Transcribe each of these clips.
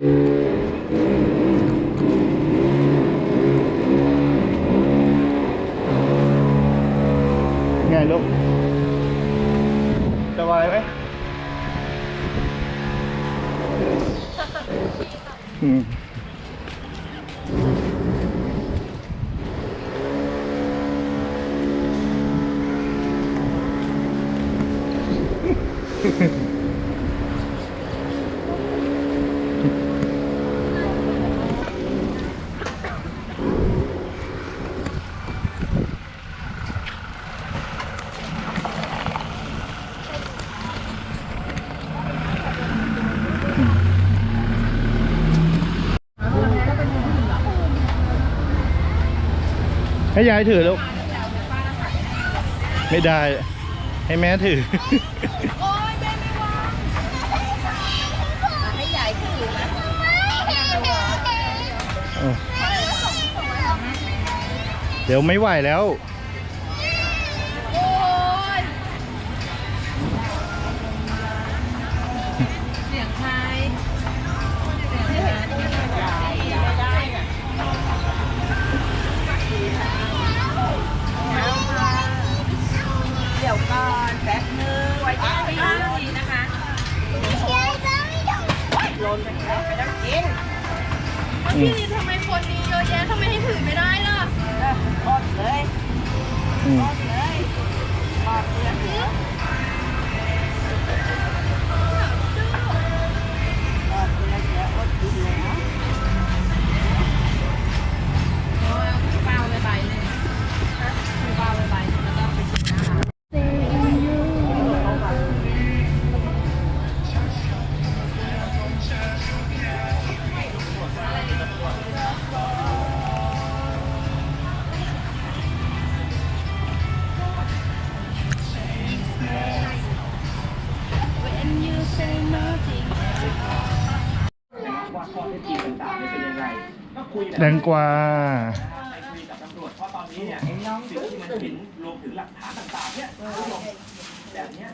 ไงลูกสบาย ให้ยายถือลูกไม่ได้ ให้แม่ถือ โอ๊ยแม่ไม่ว่างให้ยายถือนะเดี๋ยวไม่ไหวแล้ว อื แดงกว่าไปคุยกับตำรวจเพราะตอนนี้เนี่ยสิ่งที่มันเห็นรวมถึงหลักฐานต่างๆเนี่ยคุณผู้ชมแบบเนี้ย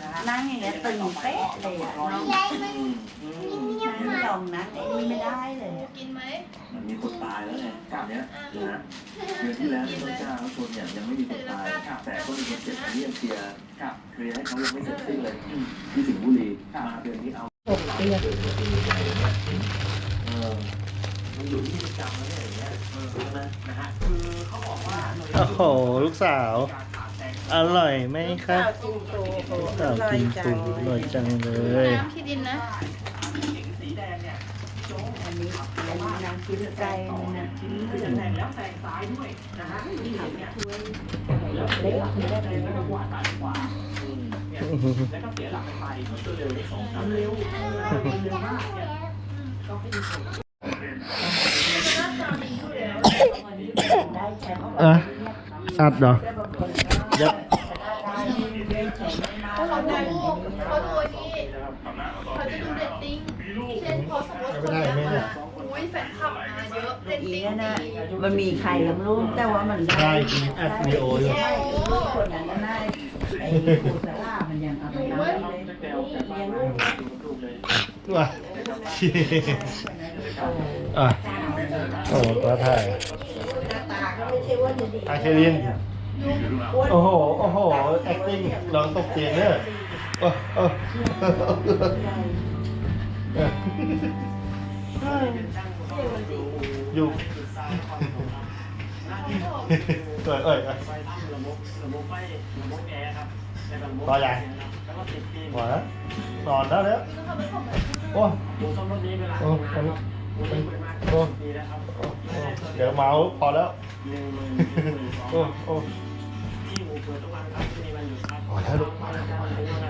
นะฮะนั่งอย่างเงี้ยตึงเป๊ะเลยอะน้องอืมอืมไม่ยอมนั่งไอ้นี่ไม่ได้เลยอะกินไหมมันมีคนตายแล้วไงกาเนี้ยนะเดือนที่แล้วที่ต้นกล้าเขาชนเนี่ยยังไม่มีคนตาย แต่ก็มีคนเจ็บอันนี้ยังเคลียร์ครับเคลียร์ให้เขายังไม่เสร็จสิ้นเลยที่สิงห์บุรีมาเดือนนี้เอาเออ มันอยู่ที่พฤติกรรมแล้วเนี่ยอย่างเงี้ยเออใช่ไหมนะฮะคือเขาบอกว่าหน่วยโอ้โห ลูกสาวการขาดแตงอร่อยไหมคะข้าวจิ้มโตโตลูกสาวกินปูอร่อยจังเลย น้ำที่ดินนะ เก๋งสีแดงเนี่ยโจ๊กอันนี้อันนี้น้ำจิ้มไก่ต่อมันเนี่ยนะคือจะแทงแล้วแทงซ้ายด้วยนะฮะที่เห็นเนี่ยเล็กไม่ได้แทเลยงแล้วก็กวาดซ้ายขวาอืมเนี่ยแล้วก็เสียหลักไปก็คือเร็วสองสามเร็วเร็วมากเนี่ยก็ให้ดูผล เอออัดเหรอยัดเขาดูเขาดูนี่เขาจะดูเรตติ้งเช่นพอสมมติคนมาอุ้ยแฟนคลับมาเยอะเรตอีติ้งนั่นดีน่ะมันมีใครยังรู้แต่ว่ามันได้ได้กินแอดวิดีโออยู่ใช่คนนั้นน่ะได้ไอ้ครูสลามันยังเอาไปทำเลยเลี้ยงลูกว่ะอะโอ้ตัวถ่าย ตาก็ไม่ใช่ว่าจะดี อาเคลิน โอ้โห โอ้โห acting ลองตกเตียงเนี่ยโอ้โอ้อยู่เอ้ยเอ้ยเอ้ยไฟตั้งระบบระบบไฟระบบแอในระบบพอแล้วก็ติดฟิล์มหัวแล้วนอนแล้วเนี่ยโอ้ดูซ่อมรถนี้เวลาโอ้ ดูนะครับดูที่บริมาณโอ้ดีแล้วครับโอ้โอ้เดี๋ยวเมาส์พอแล้วหนึ่งหมื่นหนึ่งหมื่นสองโอ้โอ้ที่อู่เปิดทุกวันครับไม่มีวันหยุดครับพอแล้วลูกพอแล้ว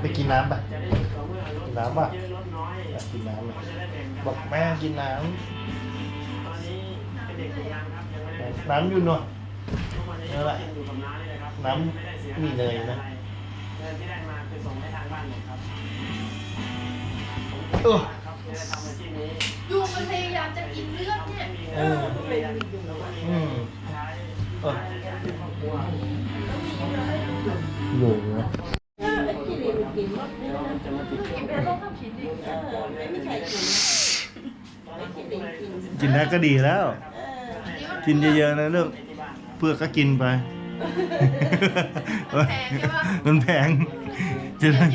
ไปกินน้ำไปจะได้หยุดต่อเมื่อรถน้ำป่ะเยอะรถน้อยอยากกินน้ำเลยก็จะได้แบ่งกันบอกแม่กินน้ตอนนี้เป็นเด็กฝึกงานครับยังไม่ได้ำน้ำอยู่เนาะทุกวันนี้ยังอยู่กับน้านี่เลยครับน้ำมีเนยนะเงินที่ได้มาคือส่งให้ทางบ้านหมดครับ เออครับจะได้ทำอาชีพนี้ยุงมันพยายามจะกินเลือดเนี่ยเอออืมเอออยู่นะที่เรียนกินหมดเลยนะจะมาติดไม่ใช่กินกินเองกินกินได้ก็ดีแล้วเออกินเยอะๆนะลูกเพื่อกก็กินไปแพงใช่ปะมันแพงจะเดี๋ยวได้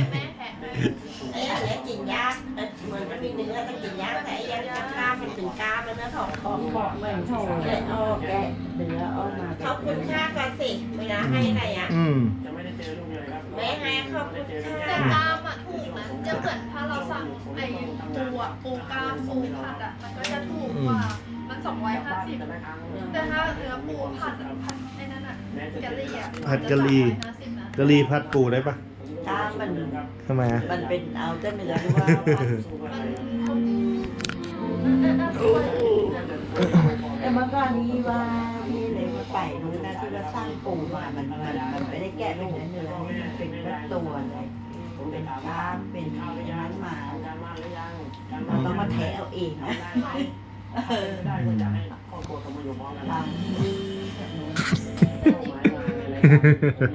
โถเลยอ้อแกะเนื้อออกมาขอบคุณค่าก่อนสิ เวลาให้อะไรอะอืม จะไม่ได้เจอลูกเลยครับแม่ให้ขอบคุณแต่ค่ากล้ามอะถูกนะจะเหมือนถ้าเราสั่งไอ้ปูอะปูกล้ามปูผัดอะมันก็จะถูกกว่ามันสองร้อยห้าสิบแต่ถ้าเนื้อปูผัดอะผัดไอ้นั่นอะกะหรี่อะผัดกะหรี่ห้าสิบนะกะหรี่ผัดปูได้ปะกล้ามมันทำไมอะมันเป็นเอาแต่เนื้อหรือว่าแต่ เมื่อก่อนนี้ว่าที่เลยมาไปนู้นนะที่ว่าสร้างปูมามันมันมันไม่ได้แกะเป็นเนื้อเนื้อนี่มันเป็นแบบตัวเลยเป็นกล้ามเป็นอย่างนั้นมาเราต้องมาแทะเอาเองนะเออได้ก็อยากให้ครอบครัวเขามาอยู่พร้อมกันทำดีแบบนู้น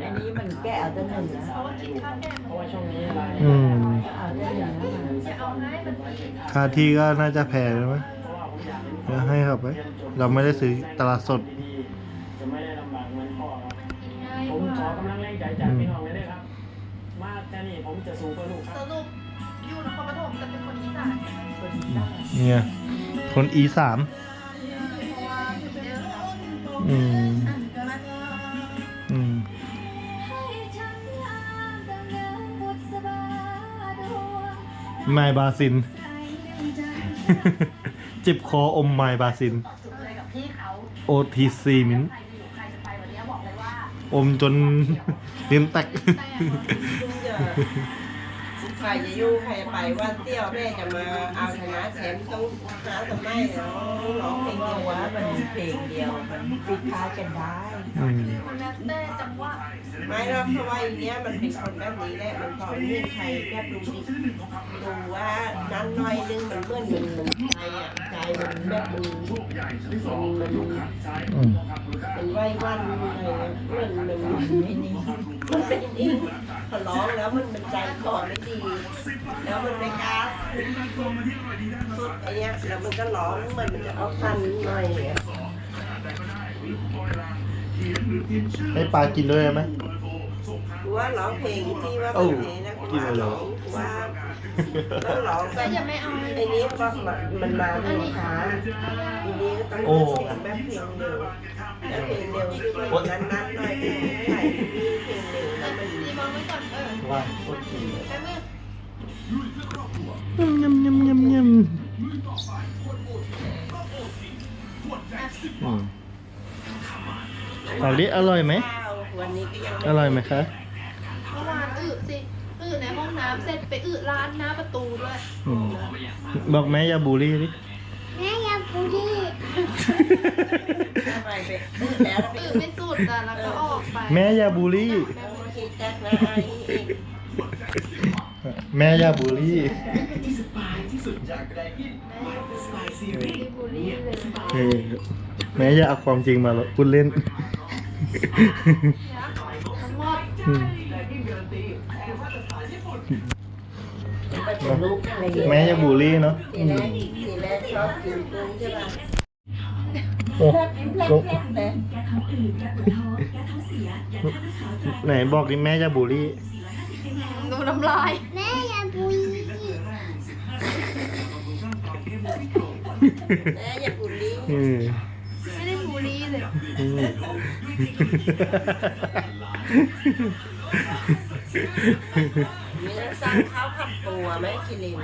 อันนี้มันแกะเอาแต่เนื้อเพราะว่ากินข้าวแกงเพราะว่าช่วงนี้รายอืมเอาแต่เนื้อมาจะเอาให้มันดีค่าที่ก็น่าจะแพงใช่ไหม เพราะว่าผมอยากเดี๋ยวให้เขาไปเราไม่ได้ซื้อตลาดสดจะไม่ได้ลำบากเหมือนพ่อครับง่ายผมกขอว่ากำลังแรงใจจากพี่น้องเลยด้วยครับ มาแค่นี้ผมจะสู้เพื่อลูกคสรับรุปอยู่นครปฐมแต่เป็นคนอีสานคนได้เนี่ยคนอีสามเพราะว่าอยู่เดียวอืมอะมาอืมไมบาซิน จิบคออมไมบาซินโอทีซีมินอมจนลิ้นแตกใค รจะยุ่งใครไปว่าเตี้ยวแม่จะมาเอาชนะแชมป์ต้องหาทำไมเนาะร้องเพลงเดียววะมันเพลงเดียวมันปิดท้ายกันได้ อืมแล้วแต่จังหวะไม่หรอกเพราะว่าอย่างเนี้ยมันเป็นคนแบบนี้แหละมันพอมีใครแบบดูดิดูว่านั้นน้อยนึงมันเหมื่อนมันใจอะใจมันแบบมันมันมันอืมมันไหววันอะไรเงี้ยมันมันไม่นิ่ งมันเป็นนิ่งพอร้องแล้วมันมันใจคอไม่ดี แล้วมันไม่กล้าสุดไอ้เนี้ยแล้วมันก็ร้องเหมันมันจะเอาคันหน่อยอย่างเงี้ยให้ปลากินด้วยไหมกูว่าร้องเพลงที่ว่าโอ้เป็นเพลง นะกูว่าร้องกูว่าแล้วร้องไปแต่อย่าไม่เอาไอ้นี้ก็มันมันมาดูช้าทีนี้ก็ต้องโอ้เสียงแบบเพลงเร็วแล้วเพลงเร็วที่มันนั้นหน่อยเพลงไทยที่เพลงเร็วแล้วมันดีมองไว้ก่อนเออว่าแป๊บนึงยำยำยำยำอืมเอาดิอร่อยไหมข้าววันนี้ก็ยังอร่อยไหมคะเมื่อวานอึสิ อึในห้องน้ำเสร็จไปอึร้านหน้าประตูด้วยอืมบอกแม่อย่าบูลลี่ดิ แม่ยังพูดทำไมไปตื้อแล้วแล้วไปอึไม่สุดอะแล้วก็ออกไปแม่อย่าบูลลี่ แม่มาคิดจักนะไอ้อีกแม่อย่าบูลลี่ไม่บูลลี่เลยเออแม่อย่าเอาความจริงมาพูดเล่น ทั้งหมด อืม ลูกอะไรอย่างแม่เงี้ยอย่าบูลลี่เนาะทีแรกทีแรกชอบกินกุ้งใช่ป่ะโอ้ชอบกินแพลกๆเลยไหนบอกดิแม่อย่าบูลลี่ ดูน้ำลาย แม่อย่าบูลลี่อืมไม่ได้บูลลี่เลย อืม มีน้ำสั่งข้าวผัดปูอะแม่กินลิน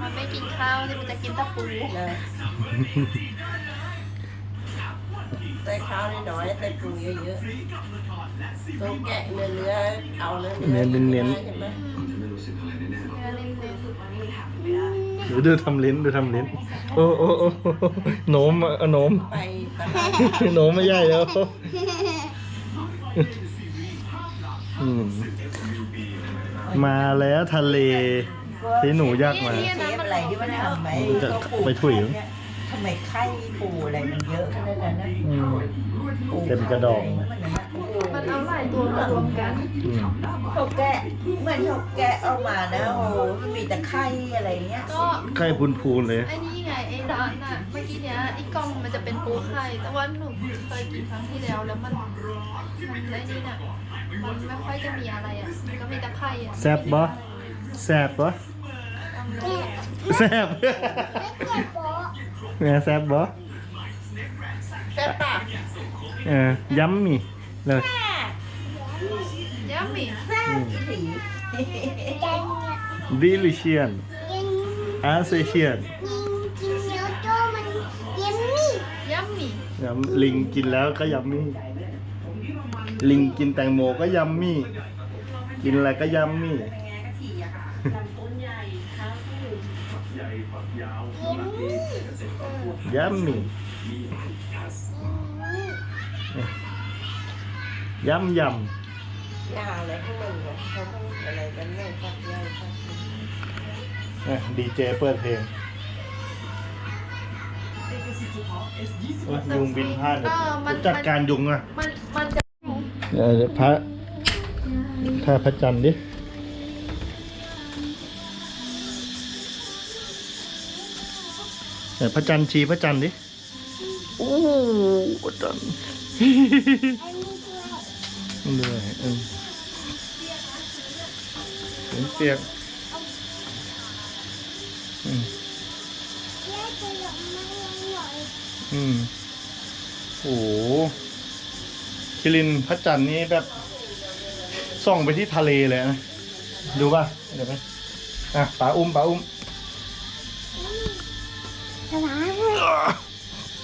มันไม่กินข้าวนี่มันจะกินแตะปูเลยใส่ข้าวน้อยๆใส่ปูเยอะๆต้องแกะเนื้อเนื้อเอาเนื้อเนื้อเน้นๆ ใช่ไหมเนื้อเล่นเลยเดี๋ยวดูทำลิ้นดูทำลิ้น โอ้โอ้โอ้โหนมอะเอาโหนมไปตลาด โหนมไม่ใหญ่แล้ว อืมมาแล้วทะเลที่หนูอยากมานี่เชนะฟมันอะไรที่มันทำไหมจะไปถุยเนี่ย ทำไมไข่ปูอะไรมันเยอะขนาดนั้นนะอืม ปูเต็มกระดองมันนะมันเอาหลายตัวมารวมกัน อืมเขาแกะเหมือนเขาแกะออกมานะโอ้โหมีแต่ไข่อะไรเงี้ยก็ไข่พูนๆเลย ไอ้นี่ไงไอ้ร้านน่ะ เมื่อกี้เนี้ยไอ้กล่องมันจะเป็นปูไข่แต่ว่าหนูเคยกินครั้งที่แล้วแล้วมันมันไอ้นี่น่ะมันไม่ค่อยจะมีอะไรอะมันก็มีแต่ไข่อะแซ่บบ่แซ่บบ่แซ่บเนี่ยแซ่บบ่แซ่บปะเออย้ำมีเลยยัมมี่แซ่บผี delicious a s i a n ยัมมี่ยำลิงกินแล้วก็ยัมมี่ ลิงกินแตงโมก็ยัมมี่ กินอะไรก็ยัมมี่ ยัมมี่ยำยยาอะไรข้างบนเนี่ยเขาต้องอะไรกันเนี่ยฟักใหญ่ฟักำดีเจเปิดเพลงโอ๊ยยุงบินพลาดเออมัน จัดการยุงอะมันมันจะ เออพระท่าพระจันทร์ดิ ไหนพระจันทร์ชี้พระจันทร์ดิโอ้โหพระจันทร์เหนื่อยเออเสียงเปียกอืมอืมโอ้โหคิรินพระจันทร์นี่แบบส่องไปที่ทะเลเลยนะ ดูป่ะ เดี๋ยวไปอะป๋าอุ้มป๋าอุ้ม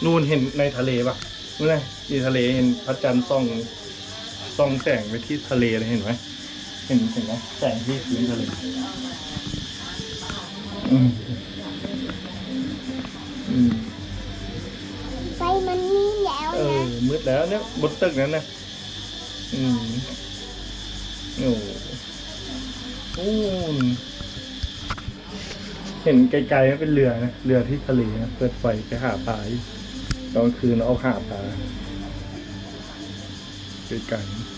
นู่นเห็นในทะเลป่ะนู่นไงที่ทะเลเห็นพระจันทร์ส่องส่องแสงไปที่ทะเลเลยเห็นไหมเห็นเห็นไหมแสงที่พื้นทะเลอืมอืมไฟมันมีแล้วเออนะมืดแล้วเนี่ยบนตึกนั้นนะอืมโอ้โอ้ เห็นไกลๆมันเป็นเรือนะเรือที่ทะเลนะเปิดไฟไปหาปลาตอนคืนเราเอาหาปลาไกลๆ